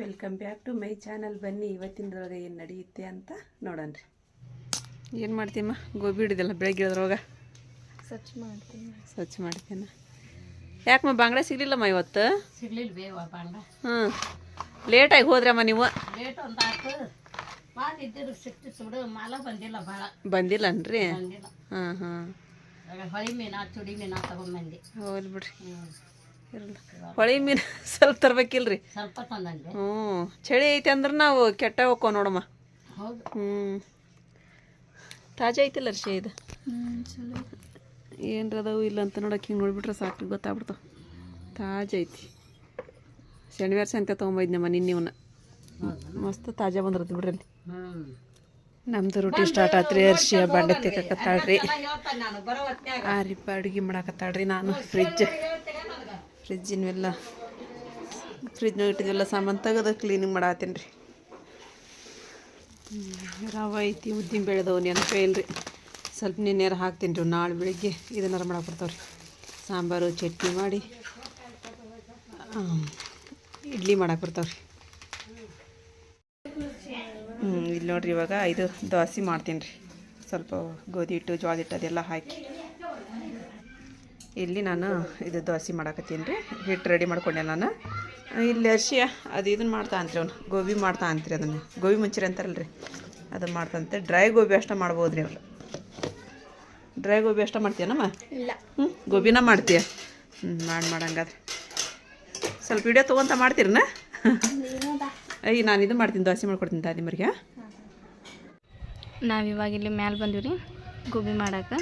Welcome back to my channel ಬನ್ನಿ ಇವತ್ತಿನದ್ರೊಳಗೆ ಏನು ನಡೆಯುತ್ತೆ ಅಂತ ನೋಡೋಣ ಏನು ಮಾಡ್ತೀಮ್ಮ ಗೋಬಿ ಹಿಡಿದಲ್ಲ ಬೆಳಗ್ಗೆ ಇರೋದ್ರೊಳಗೆ. ಸ್ವಚ್ಛ ಮಾಡ್ತೀನಿ. ಸ್ವಚ್ಛ ಮಾಡ್ತೀನಿ ಯಾಕಮ್ಮ ಬಾಂಗ್ಡೆ ಸಿಗ್ಲಿಲ್ಲಮ್ಮ ಇವತ್ತು? ಸಿಗ್ಲಿಲ್ಲ ಬೇವ ಬಾಂಗ್ಡ? ಹ್ಞೂ ಲೇಟಾಗಿ ಹೋದ್ರಮ್ಮ ನೀವು? ಲೇಟ್ ಒಂದು ಆತು. ಇದ್ದಿರು ಸಿಕ್ತಿತ್ತು ಸುಡು. ಮಾಲ ಬಂದಿಲ್ಲ ಭಾಳ ಬಂದಿಲ್ಲನ್ರಿ? ಬಂದಿಲ್ಲ. ಹಾಂ ಹಾಂ ಹೊಳಿ ಮೀನಾ ಚುಡಿ ಮೀನಾ ತಗೊಂಬಂದಿ. ಹೌದು ಬಿಡ್ರಿ. ಹ್ಞೂ ಇರಲ್ಲ. ಹೊಳಿ ಮೀನು ಸ್ವಲ್ಪ ತರ್ಬೇಕಿಲ್ರಿ? ಹ್ಞೂ. ಚಳಿ ಐತೆ ಅಂದ್ರೆ ನಾವು ಕೆಟ್ಟ ಹೋಗೋ ನೋಡಮ್ಮ. ಹ್ಞೂ ತಾಜಾ ಐತಿಲ್ಲ ರೀ ಇದು? ಏನ್ರ ಅದಾವು ಇಲ್ಲ ಅಂತ ನೋಡಕ್ಕೆ ಹಿಂಗೆ ನೋಡ್ಬಿಟ್ರೆ ಸಾಕು ಗೊತ್ತಾಗ್ಬಿಡ್ತಾವ. ತಾಜಾ ಐತಿ. ಶನಿವಾರ ಸಂತೆ ತೊಗೊಂಬೈದ್ನಮ್ಮ ನಿನ್ನೆ ಇವನ್ನ. ಮಸ್ತ್ ತಾಜಾ ಬಂದಿರತ್ತೆ ಬಿಡ್ರಿ ನಮ್ದು ರೊಟ್ಟಿ ಸ್ಟಾರ್ಟ್ ಆತ್ರಿ ಅರ್ಶಿ ಬಂಡೆ ತೆಗಕತ್ತಾಳ್ರಿ ಆ ರೀಪ ಅಡುಗೆ ಮಾಡಾಕತ್ತಾಳ್ರಿ ನಾನು ಫ್ರಿಜ್ ಫ್ರಿಜ್ಜಿನವೆಲ್ಲ ಫ್ರಿಜ್ನಾಗ ಇಟ್ಟಿದ್ವೆಲ್ಲ ಸಾಮಾನು, ತೆಗೆದು ಕ್ಲೀನಿಂಗ್ ಮಾಡತ್ತೀನಿ ರೀ. ರವೆ ಐತಿ, ಉದ್ದಿನ ಬೆಳೆದವು ನೆನಪೇ ಇಲ್ರಿ ಸ್ವಲ್ಪ ನೆನೆಯಾರ ಹಾಕ್ತೀನಿ ರೀ ನಾಳೆ ಬೆಳಿಗ್ಗೆ ಇದನ್ನಾರು ಮಾಡಕ್ಕೆ ರೀ ಸಾಂಬಾರು, ಚಟ್ನಿ ಮಾಡಿ ಇಡ್ಲಿ ಮಾಡಕ್ಕೆ ಬರ್ತಾವ್ರಿ ಹ್ಞೂ ಇಲ್ಲಿ ನೋಡ್ರಿ ಇವಾಗ ಇದು ದೋಸೆ ಮಾಡ್ತೀನಿ ರೀ. ಸ್ವಲ್ಪ ಗೋಧಿ ಹಿಟ್ಟು ಜೋಳದ ಹಿಟ್ಟು ಅದೆಲ್ಲ ಹಾಕಿ. ಇಲ್ಲಿ ನಾನು ಇದು ದೋಸೆ ಮಾಡಕತ್ತೀನಿ ರೀ. ಹಿಟ್ಟು ರೆಡಿ ಮಾಡ್ಕೊಂಡೆ ನಾನು. ಇಲ್ಲಿ ಅರ್ಶಿಯ ಅದು ಇದನ್ನು ಮಾಡ್ತಾ ಅಂತ್ರಿ ಅವ್ನು. ಗೋಬಿ ಮಾಡ್ತಾ ಅಂತ್ರಿ ಅದನ್ನು. ಗೋಬಿ ಮುಂಚಿರಿ ಅಂತಾರಲ್ಲ ರೀ ಅದನ್ನು ಮಾಡ್ತಂತೆ ಡ್ರೈ ಗೋಬಿ ಅಷ್ಟ ಮಾಡ್ಬೋದು ರೀ ಅವ್ರು. ಡ್ರೈ ಗೋಬಿ ಅಷ್ಟ ಮಾಡ್ತೀಯನಮ್ಮ ಇಲ್ಲ. ಹ್ಞೂ ಗೋಬಿನ ಮಾಡ್ತೀಯ. ಹ್ಞೂ ಮಾಡಿ ಮಾಡಂಗಾದ್ರೆ. ಸ್ವಲ್ಪ ವಿಡಿಯೋ ತೊಗೊಂತ ಮಾಡ್ತೀರನ? ಅಯ್ಯ ನಾನು ಇದು ಮಾಡ್ತೀನಿ ದೋಸೆ ಮಾಡ್ಕೊಡ್ತೀನಿ ದಾದಿ ಮರಿಗೆ ನಾವು ಇವಾಗ ಇಲ್ಲಿ ಮ್ಯಾಲೆ ಬಂದೀವಿ ರೀ ಗೋಬಿ ಮಾಡಕ್ಕೆ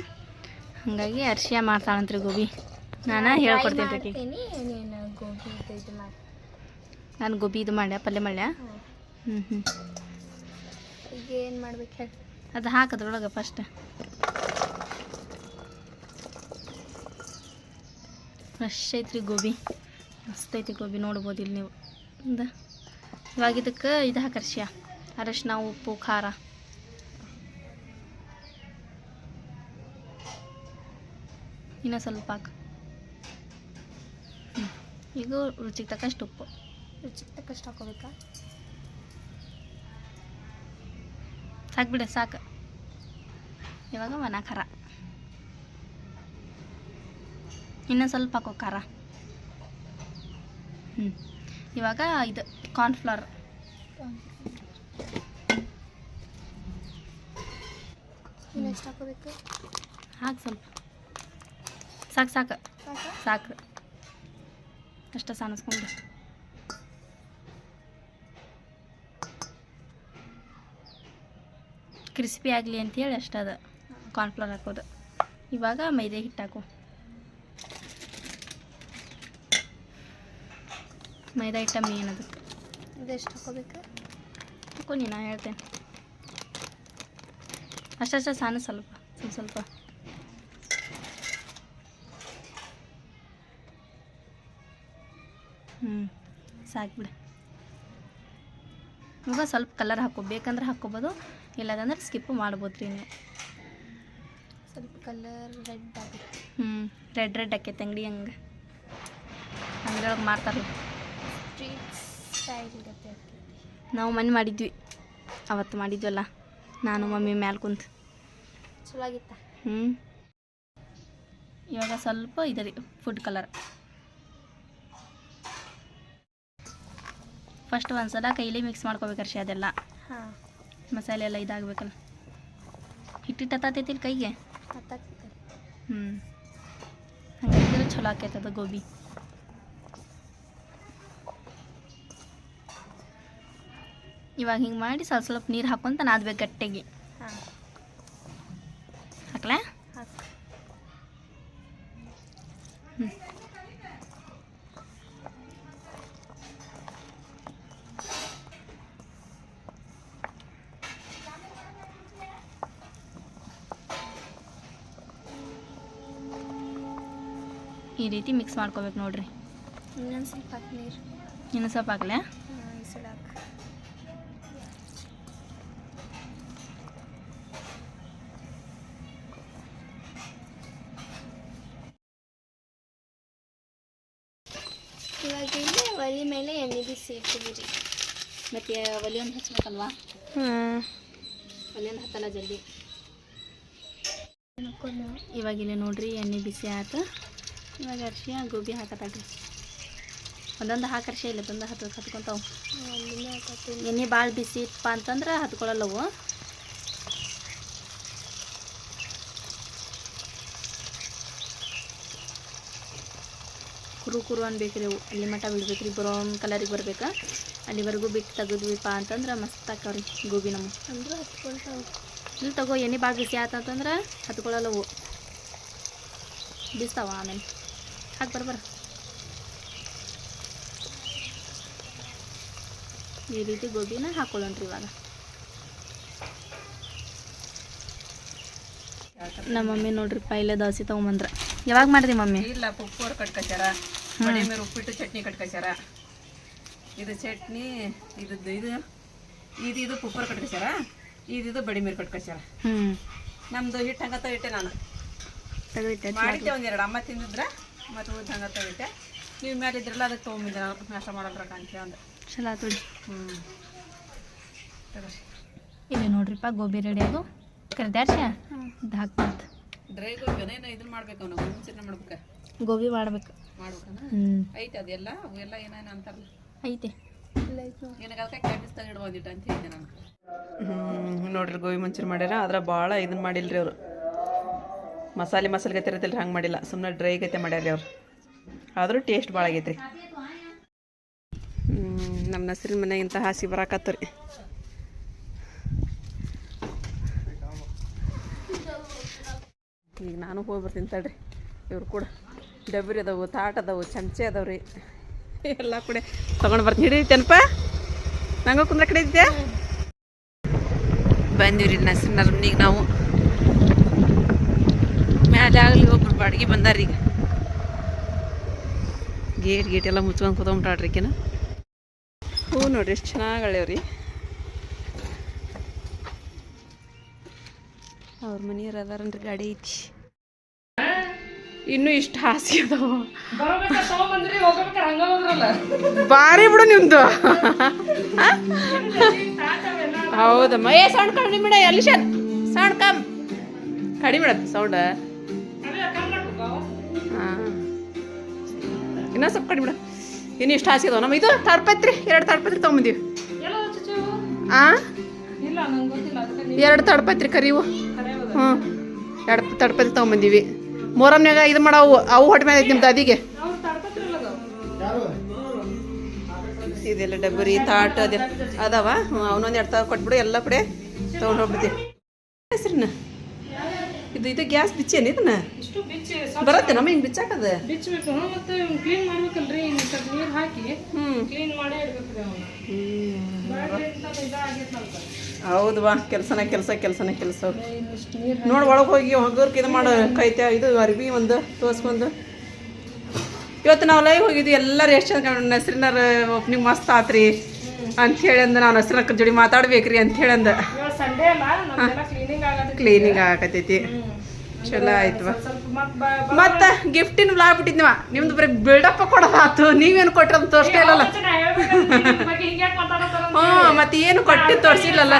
ಹಾಗಾಗಿ ಅರ್ಶಿಯ ಮಾಡ್ತಾಳಂತ್ರಿ ಗೋಬಿ. ನಾನು ಹೇಳ್ಕೊಡ್ತೀನಿ ಗೋಬಿ. ನಾನು ಗೋಬಿ ಇದು ಮಾಡ್ಯ ಪಲ್ಯ ಮಾಡ್ಯ? ಹ್ಞೂ ಹ್ಞೂ ಏನು ಮಾಡ್ಬೇಕು ಹೇಳಿ. ಅದು ಹಾಕದ್ರೊಳಗೆ ಫಸ್ಟ್ ಫ್ರೆಶ್ ಐತ್ರಿ ಗೋಬಿ. ಮಸ್ತ್ ಐತಿ ಗೋಬಿ ನೋಡ್ಬೋದು ಇಲ್ಲಿ ನೀವು. ಇಂದ ಇವಾಗ ಇದಕ್ಕೆ ಇದು ಹಾಕರ್ಶಿಯ ಅರಶಿನ ಉಪ್ಪು ಖಾರ. ಇನ್ನೂ ಸ್ವಲ್ಪ ಹಾಕು. ಈಗ ರುಚಿಗೆ ತಕ್ಕಷ್ಟು ಉಪ್ಪು. ರುಚಿಗೆ ತಕ್ಕಷ್ಟು ಹಾಕೋಬೇಕಾ? ಸಾಕು ಬಿಡ ಸಾಕು. ಇವಾಗ ಒಣ ಖಾರ. ಇನ್ನೂ ಸ್ವಲ್ಪ ಹಾಕೋ ಖಾರ. ಹ್ಞೂ ಇವಾಗ ಇದು ಕಾರ್ನ್ಫ್ಲವರ್ ಹಾಕೋಬೇಕು? ಹಾಕಿ ಸ್ವಲ್ಪ. ಸಾಕು ಸಾಕು. ಸಾಕಾ? ಅಷ್ಟ ಸಾನಿಸ್ಕೊಂಡು ಕ್ರಿಸ್ಪಿ ಆಗಲಿ ಅಂತೇಳಿ ಅಷ್ಟದ. ಕಾರ್ನ್ಫ್ಲೋರ್ ಹಾಕೋದು. ಇವಾಗ ಮೈದೆ ಹಿಟ್ಟು ಹಾಕು. ಮೈದಾ ಹಿಟ್ಟ ಮೇನ್ ಅದಕ್ಕೆ ಇದೆಷ್ಟು ಹಾಕೋಬೇಕು? ಹಾಕೋ ನೀನು ಹೇಳ್ತೇನೆ. ಅಷ್ಟು ಸಾನು ಸ್ವಲ್ಪ ಸ್ವಲ್ಪ ಸ್ವಲ್ಪ. ಸಾಕು ಬಿಡು. ಇವಾಗ ಸ್ವಲ್ಪ ಕಲರ್ ಹಾಕೋ ಬೇಕಂದ್ರೆ ಹಾಕೋಬೋದು ಇಲ್ಲದಂದ್ರೆ ಸ್ಕಿಪ್ ಮಾಡ್ಬೋದು ರೀ ನೀವು. ಸ್ವಲ್ಪ ಕಲರ್ ರೆಡ್ ಆಗುತ್ತೆ. ಹ್ಞೂ ರೆಡ್ ರೆಡ್ ಆಕೈತೆ ಅಂಗಡಿ ಹಂಗೆ. ಅಂಗಡಿಯೊಳಗೆ ಮಾಡ್ತಾರೆ ನಾವು ಮನೆ ಮಾಡಿದ್ವಿ. ಅವತ್ತು ಮಾಡಿದ್ವಲ್ಲ ನಾನು ಮಮ್ಮಿ ಮ್ಯಾಲೆ ಕುಂತು. ಚಲೋ ಆಗಿತ್ತ? ಹ್ಞೂ ಇವಾಗ ಸ್ವಲ್ಪ ಇದೆ ರೀ ಫುಡ್ ಕಲರ್ ಫಸ್ಟ್ ಒಂದ್ಸಲ ಕೈಲಿ ಮಿಕ್ಸ್ ಮಾಡ್ಕೋಬೇಕರ್ಷಿ ಅದೆಲ್ಲ. ಹಾಂ. ಮಸಾಲೆ ಎಲ್ಲ ಇದಾಗಬೇಕಲ್ಲ. ಹಿಟ್ಟಿಟ್ಟು ಹತ್ತೈತಿಲ್ಲ ಕೈಗೆ? ಹ್ಞೂ ಹಂಗಾಗಿದ್ರೆ ಚಲೋ ಆಕೈತದ ಗೋಬಿ. ಇವಾಗ ಹಿಂಗೆ ಮಾಡಿ ಸ್ವಲ್ಪ ಸ್ವಲ್ಪ ನೀರು ಹಾಕೊಂತ ನಾದ್ಬೇಕು ಗಟ್ಟಿಗೆ. ಈ ರೀತಿ ಮಿಕ್ಸ್ ಮಾಡ್ಕೋಬೇಕು ನೋಡ್ರಿ. ಇನ್ನೊಂದು ಸ್ವಲ್ಪ ಹಾಕಿ ನೀರು ಸ್ವಲ್ಪ ಹಾಕ್ಲಾ? ಇವಾಗ ಒಲೆ ಮೇಲೆ ಎಣ್ಣೆ ಬಿಸಿ ಇಟ್ಟಿದ್ದೀರಿ ಮತ್ತು ಒಲೆ ಒಂದು ಹಚ್ಬೇಕಲ್ವಾ? ಒಲೆ ಒಂದು ಹತ್ತಲ್ಲ ಜಲ್ದಿ? ಇವಾಗ ಇಲ್ಲಿ ನೋಡ್ರಿ ಎಣ್ಣೆ ಬಿಸಿ ಆಯ್ತು. ಇವಾಗ ಅರ್ಶಿ ಗೋಬಿ ಹಾಕತ್ತಾಳ್ರಿ ಒಂದೊಂದು ಹಾಕರ್ಷಿ ಇಲ್ಲ ತಂದು ಹತ್ತು ಹತ್ಕೊತಾವು. ಎಣ್ಣೆ ಭಾಳ ಬಿಸಿ ಇತ್ತಪ್ಪ ಅಂತಂದ್ರೆ ಹತ್ಕೊಳ್ಳಲ್ಲವು. ಕುರು ಕುರು ಅನ್ಬೇಕ್ರಿ ಅವು. ಅಲ್ಲಿ ಮಟ್ಟ ಬಿಡ್ಬೇಕ್ರಿ ಬ್ರೌನ್ ಕಲರಿಗೆ ಬರ್ಬೇಕು. ಅಲ್ಲಿವರೆಗೂ ಬಿಟ್ಟು ತೆಗೆದ್ವಿಪ್ಪ ಅಂತಂದ್ರೆ ಮಸ್ತ್ ಹಾಕವ್ರಿ ಗೋಬಿ ನಮ್ಮ. ಅಂದ್ರೆ ಹತ್ಕೊಳ್ತಾವೆ. ಇಲ್ಲಿ ತಗೋ ಎಣ್ಣೆ ಭಾಳ ಬಿಸಿ ಆತಂತಂದ್ರೆ ಹತ್ಕೊಳ್ಳಲ್ಲವು. ಬಿಸ್ತಾವ ಆಮೇಲೆ. ಹಾಕಿ ಬರ್ಬರ ಈ ರೀತಿ ಗೋಬಿನ ಹಾಕೊಳ್ಳೋಣ್ರಿ ಇವಾಗ. ನಮ್ಮ ಮಮ್ಮಿ ನೋಡ್ರಿ ಪೈಲೆ ದೋಸೆ ತಗೊಂಬಂದ್ರ. ಯಾವಾಗ ಮಾಡಿದೆ ಮಮ್ಮಿ? ಇಲ್ಲ ಪುಪ್ಪೋರ್ ಕಟ್ಕೊಚಾರ ಮೇಲೆ ಉಪ್ಪಿಟ್ಟು ಚಟ್ನಿ ಕಟ್ಕೊಚಾರ ಇದು ಚಟ್ನಿ ಇದು ಇದು ಇದು ಇದು ಪುಪ್ಪರ್ ಕಟ್ಕೊಚಾರ ಇದು ಇದು ಬಡಿ ಮೇಲೆ ಕಟ್ಕೊಚಾರ ನಮ್ದು ಹಿಟ್ಟು ಹಂಗತ್ತ ಇಟ್ಟೆ ನಾನು ಮಾಡಿದ್ದೆ ಒಂದೆರಡು ಅಮ್ಮ ತಿಂದಿದ್ರ? ಮತ್ತು ಉಳಿದ ಹಂಗ ತೆಗಿತೆ ನೀವು ಮೇಲೆ ಇದ್ರಲ್ಲ ಅದಕ್ಕೆ ತೊಗೊಂಬಿದ್ದೆ ನಾನು ನಾಷ್ಟ ಮಾಡೋದ್ರಾಗ ಅಂತ ಅಂದ ಚಲೋ ತುಡಿ ಹ್ಞೂ ಇಲ್ಲಿ ನೋಡ್ರಿಪ್ಪ ಗೋಬಿ ರೆಡಿ ಅದು ಇದು ಹಾಕ್ಬಾರ್ದು. ಡ್ರೈ ಗೋಬಿ ಏನು ಇದನ್ನ ಮಾಡ್ಬೇಕು ನಾವು ಮುಂಚೆನೆ ಮಾಡ್ಬೇಕು? ಗೋಬಿ ಮಾಡ್ಬೇಕು. ಮಾಡ್ಬೇಕನ? ಐತೆ ಅದೆಲ್ಲ? ಅವೆಲ್ಲ ಏನೇನು ಅಂತಾರಲ್ಲ? ಐತೆ. ನೋಡ್ರಿ ಗೋಬಿ ಮಂಚೂರಿ ಮಾಡ್ಯಾರ. ಆದ್ರೆ ಭಾಳ ಇದನ್ನ ಮಾಡಿಲ್ರಿ ಅವರು. ಮಸಾಲೆ ಮಸಾಲೆ ಗತೆ ಇರತ್ತಿಲ್ಲ ಹಂಗೆ ಮಾಡಿಲ್ಲ. ಸುಮ್ಮನೆ ಡ್ರೈ ಗತೆ ಮಾಡ್ಯಾರ ಅವ್ರು. ಆದರೂ ಟೇಸ್ಟ್ ಭಾಳ ಆಗೈತ್ರಿ. ನಮ್ಮ ನಸ್ರಿನ ಮನೆ ಇಂಥ ಹಾಸಿ ಬರಾಕತ್ತರಿ. ಈಗ ನಾನು ಹೋಗಿ ಬರ್ತೀನಿ ತಡ್ರಿ. ಇವ್ರು ಕೂಡ ಡಬ್ರಿ ಅದಾವು, ತಾಟ್ ಅದಾವು, ಚಮಚೆ ಅದಾವ್ರಿ ಎಲ್ಲ ಕೂಡ ತೊಗೊಂಡು ಬರ್ತೀನಿ. ಹಿಡಿತೇನಪ್ಪ ನಂಗೂ ಕುಂದ್ರ ಕಡೆ ಇದ್ದೆ ಬಂದಿವ್ರಿ ನಸ್ರಿನ ಮನೆಗೆ ನಾವು. ಆಗಲಿ ಒಬ್ರು ಬಾಡಿಗೆ ಬಂದಾರ ಈಗ. ಗೇಟ್ ಗೇಟ್ ಎಲ್ಲ ಮುಚ್ಕೊಂಡು ಕೂತ್ಕೊಂಡ್ಬಿಟ್ಟಾಡ್ರಿ ಈಕಿನ. ಹೂ ನೋಡ್ರಿ, ಎಷ್ಟು ಚೆನ್ನಾಗಿ ಅಳ್ಯಾವ್ರಿ ಅವ್ರ ಮನೆಯವ್ರು ಅದಾರನ್ರಿ, ಗಾಡಿ ಐತಿ. ಇನ್ನು ಇಷ್ಟು ಹಾಸಿಗೆ ಬಾರಿ ಬಿಡು ನಿಮ್ದು. ಹೌದಮ್ಮ. ಏ, ಸೌಂಡ್ ಕಡಿಮೆ ಬಿಡ ಎಲ್ಲಿ ಸೌಂಡ್? ಕಮ್. ಕಡಿಮೆ ಸೌಂಡ್. ಇನ್ನೂ ಸ್ವಲ್ಪ ಕಡಿಮೆ ಬಿಡ. ಇನ್ನು ಇಷ್ಟು ಹಾಸಿದವು ನಮ್ಮ ಇದು ತಡ್ಪತ್ರಿ ಎರಡು ತಡ್ಪತ್ರಿ ತೊಗೊಂಬಂದೀವಿ. ಹಾಂ ಎರಡು ತಡ್ಪತ್ರಿ ಕರಿವು ಹ್ಞೂ. ಎರಡು ತಡ್ಪತ್ರಿ ತೊಗೊಂಬಂದೀವಿ. ಮೊರಮ್ನಾಗ ಇದು ಮಾಡವು. ಅವು ಹೊಟ್ಟೆ ಮೇಲೆ ನಿಮ್ಮ ದಾದಿಗೆ ಅದಿಗೆ. ಇದೆಲ್ಲ ಡಬ್ಬರಿ ತಾಟ್ ಅದೇ ಅದಾವ? ಹ್ಞೂ ಅವನೊಂದು ಎರಡು ತಾವು ಕೊಟ್ಬಿಡು ಎಲ್ಲ ಕಡೆ ತೊಗೊಂಡು ಹೋಗ್ಬಿಡ್ತೀವಿ. ಇದು ಇದು ಗ್ಯಾಸ್ ಬಿಚ್ಚೇನು ಇದನ್ನ? ಬರುತ್ತೆ ನಮ್ಮ ಹಿಂಗೆ ಬಿಚ್ಚಾಕದ? ಬಿಚ್ಚಬೇಕು ಮತ್ತೆ ಕ್ಲೀನ್ ಮಾಡ್ಬೇಕಲ್ರಿ ಇನ್ನು ಸ್ವಲ್ಪ ನೀರು ಹಾಕಿ ಕ್ಲೀನ್ ಮಾಡೇ ಇಡ್ಬೇಕ್ರಿ ಹೌದು ಬಾ ಕೆಲಸನ ಕೆಲಸ ಕೆಲ್ಸನ ಕೆಲಸ. ನೋಡಿ ಒಳಗೆ ಹೋಗಿ ಹೋಗೋರ್ಗೆ ಇದು ಮಾಡ ಕೈತೆ ಇದು ಅರ್ಬಿ ಒಂದು ತೋರ್ಸ್ಕೊಂಡು ಇವತ್ತು ನಾವು ಲೈವ್ ಹೋಗಿದ್ವಿ ಎಲ್ಲರೂ ಎಷ್ಟು ಚಂದ ನಸ್ರಿನಾರ ಓಪನಿಂಗ್ ಮಸ್ತ್ ಆತ್ರಿ. ಅಂತ ಹೇಳಿ ಅಂದ ನಾವು ನಸ್ರಿನ ಜೋಡಿ ಮಾತಾಡ್ಬೇಕ್ರಿ ಅಂತ ಹೇಳಿ ಅಂದ ಕ್ಲೀನಿಂಗ್ ಆಗತೈತಿ ಚಲೋ ಆಯ್ತು ಮತ್ತ ಗಿಫ್ಟಿನ ವ್ಲಾಗ್ ಬಿಟ್ಟಿದ್ನಿವ. ನಿಮ್ದು ಬರೀ ಬಿಲ್ಡಪ್ ಕೊಡೋದಾತು. ನೀವೇನು ಕೊಟ್ರಿ ಅಂತ ತೋರಿಸ್ತಾ ಇಲ್ಲಲ್ಲ. ನಾ ಹೇಳ್ಬೇಕಂತ ಇದ್ರ ಬಗ್ಗೆ ಹಿಂಗ್ಯಾಕ್ ಹ್ಞೂ ಮತ್ತೆ ಏನು ಕೊಟ್ಟು ತೋರಿಸಿಲ್ಲಲ್ಲ.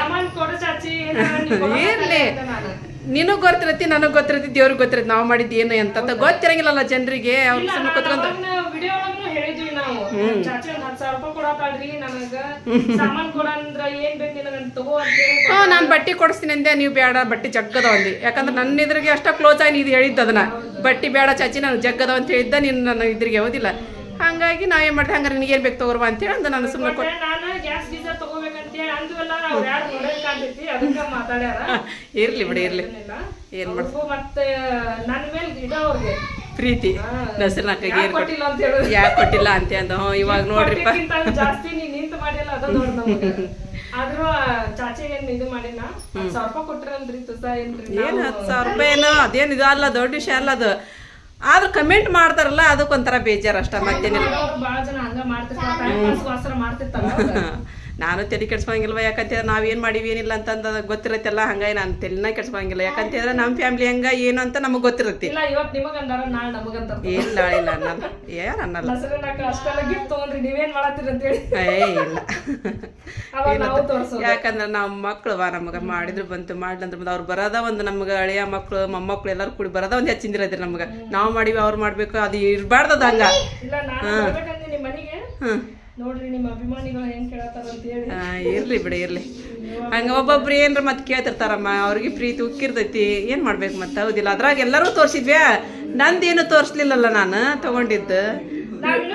ಏನ್ಲಿ ಇರ್ಲಿ. ನಿನಗ್ ಗೊತ್ತಿರತಿ ನನಗ್ ಗೊತ್ತಿರತಿ ದೇವ್ರಿಗೆ ಗೊತ್ತಿರತಿ ನಾವು ಮಾಡಿದ್ದು ಏನು ಅಂತ ಗೊತ್ತಿರಂಗಿಲ್ಲಲ್ಲ ಜನರಿಗೆ. ಅವ್ರ ಸುಮ್ಮನೆ ಕುತ್ಕೊಂತ ವಿಡಿಯೋ ಬಟ್ಟಿ ಹೇಳಿದ್ವಿ ನಾವು ಚಾಚಿ ಒಂದ್ ಹತ್ತು ಸಾವಿರ ರೂಪಾಯಿ ಕೊಡತ್ತಾಳ್ರಿ ನನಗ. ಸಾಮಾನ್ ಕೊಡಂದ್ರ ಏನ್ ಬೇಕು ನಿನಗ ತಗೋ ಅಂತ ಹೇಳಿ ಹ್ಞೂ ನಾನು ಬಟ್ಟೆ ಕೊಡಿಸ್ತೀನಿ ಅಂದೆ ನೀವು ಬೇಡ ಬಟ್ಟೆ ಜಗ್ಗದ ಅಂದಿ ಯಾಕಂದ್ರೆ ನನ್ನ ಇದ್ರಿಗೆ ಅಷ್ಟ ಕ್ಲೋಸ್ ಆಗಿ ಇದು ಹೇಳಿದ್ದು ಅದನ್ನ. ಬಟ್ಟೆ ಬೇಡ ಚಾಚಿ ನಾನು ಜಗ್ಗದ ಅಂತ ಹೇಳಿದ್ದ ನೀನು ನನ್ನ ಇದ್ರಿಗೆ ಓದಿಲ್ಲ ಹಾಗಾಗಿ ನಾವ್ ಏನು ಮಾಡ್ದೆ ಹಂಗಾರೆ ನಿನಗೆ ಏನ್ ಬೇಕು ತಗೋರ್ವಾ ಅಂತ ಹೇಳಿ ಅಂದ ನಾನು ಸುಮ್ಮನೆ ಕೊಟ್ಟು ನಾನು ಗ್ಯಾಸ್ ಗೀಸರ್ ತಗೋಬೇಕಂತ ಹೇಳಿ ಅಂದ್ವಲ್ಲ ಅವ್ರು ಯಾರು ಮೊಬೈಲ್ ಕಾಣ್ತೈತಿ ಅದಕ್ಕ ಮಾತಾಡ್ಯಾರ. ಇರ್ಲಿ ಬಿಡಿ ಇರ್ಲಿ. ಏನ್ ಮಾಡ್ ಮತ್ತೆ ನನ್ನ ಮೇಲೆ ಇದ ಅವ್ರಿಗೆ. ಪ್ರೀತಿ. ದಸರಾ ಏನು ಹೇಳಿ ಯಾಕೆ ಕೊಟ್ಟಿಲ್ಲ ಅಂತ ಅಂದ. ಹ್ಞೂ ಇವಾಗ ನೋಡ್ರಿಪ್ಪ. ಜಾಸ್ತಿ ನಿಂತು ಮಾಡಿಲ್ಲ ಅದ ದೊಡ್ಡ ನಮ್ಗೆ. ಆದ್ರೂ ಚಾಚಿ ಏನ್ ಇದು ಮಾಡಿನ ಹತ್ತ್ ಸಾವಿರ ರೂಪಾಯಿ ಕೊಟ್ರಲ್ರಿ ತುಸ ಏನ್ರಿ ಏನು ಹತ್ತು ಸಾವಿರ ರೂಪಾಯಿ ಏನೋ ಅದೇನ್ ಇದು ಅಲ್ಲ ದೊಡ್ಡ ವಿಷಯ ಅಲ್ಲ ಅದು. ಆದ್ರೂ ಕಮೆಂಟ್ ಮಾಡ್ತಾರಲ್ಲ ಅದಕ್ಕೊಂಥರ ಬೇಜಾರು ಅಷ್ಟ ಮತ್ತೇನಿಲ್ಲ. ಬಹಳ ಜನ ಹಂಗ ಮಾಡ್ತಿರ್ತಾರೆ. ನಾನು ತಲೆ ಕೆಡ್ಸ್ಕೊಳಂಗಿಲ್ವ ನಾವು ನಾವೇನು ಮಾಡೀವಿ ಏನಿಲ್ಲ ಅಂತಂದ ಗೊತ್ತಿರತ್ತಲ್ಲ ಹಂಗಾಗಿ ನಾನು ತಲೆನ ಕೆಡ್ಸ್ಕೊಳಂಗಿಲ್ಲ. ಯಾಕಂತೇಳಿದ್ರೆ ನಮ್ಮ ಫ್ಯಾಮಿಲಿ ಹಂಗ ಏನು ಅಂತ ನಮಗೆ ಗೊತ್ತಿರುತ್ತೆ. ಇಲ್ಲ ನಿಮಗಂದಾರ ನಾಳೆ ಇಲ್ಲ ಇಲ್ಲ ಅನ್ನಲ್ಲ. ಏನು ಅನ್ನಲ್ಲ ಅಷ್ಟೆಲ್ಲ ಗಿಫ್ಟ್ ತಗೊಂಡ್ರಿ ನೀವೇನ್ ಮಾಡತ್ತೀರಿ ಅಂತ ಹೇಳಿ. ಏ ಇಲ್ಲ. ಯಾಕಂದ್ರೆ ನಾವು ಮಕ್ಳು ವಾ ನಮಗೆ ಮಾಡಿದ್ರು ಬಂತು ಮಾಡ್ಲಂದ್ರೆ ಬಂದು ಅವ್ರು ಬರೋದ ಒಂದು ನಮ್ಗೆ ಹಳೆಯ ಮಕ್ಳು ಮೊಮ್ಮಕ್ಳು ಎಲ್ಲರೂ ಕೂಡಿ ಬರೋದ ಒಂದು ಹೆಚ್ಚಿಂದಿರೋದ್ರಿ ನಮ್ಗೆ. ನಾವು ಮಾಡಿವಿ ಅವ್ರು ಮಾಡ್ಬೇಕು ಅದು ಇರಬಾರ್ದದ ಹಂಗ. ಇಲ್ಲ ನಾನು ನಿಮ್ಮ ಮನೆಗೆ. ನೋಡ್ರಿ ನಿಮ್ಮ ಅಭಿಮಾನಿಗಳು ಏನ್ ಕೇಳತ್ತಾರ ಅಂತ ಹೇಳಿ. ಆ, ಇರ್ಲಿ ಬಿಡಿ ಇರ್ಲಿ. ಹಂಗ ಒಬ್ಬೊಬ್ರು ಏನ್ರ ಮತ್ತೆ ಕೇಳ್ತಿರ್ತಾರಮ್ಮ ಅವ್ರಿಗೆ ಪ್ರೀತಿ ಉಕ್ಕಿರ್ತೈತಿ ಏನ್ ಮಾಡ್ಬೇಕು ಮತ್ತೆ ಹೌದಿಲ್ಲ ಅದ್ರಾಗ ಎಲ್ಲರೂ ತೋರ್ಸಿದ್ವ್ಯಾ? ನಂದೇನು ತೋರಿಸ್ಲಿಲ್ಲಲ್ಲ ನಾನು ತಗೊಂಡಿದ್ದು.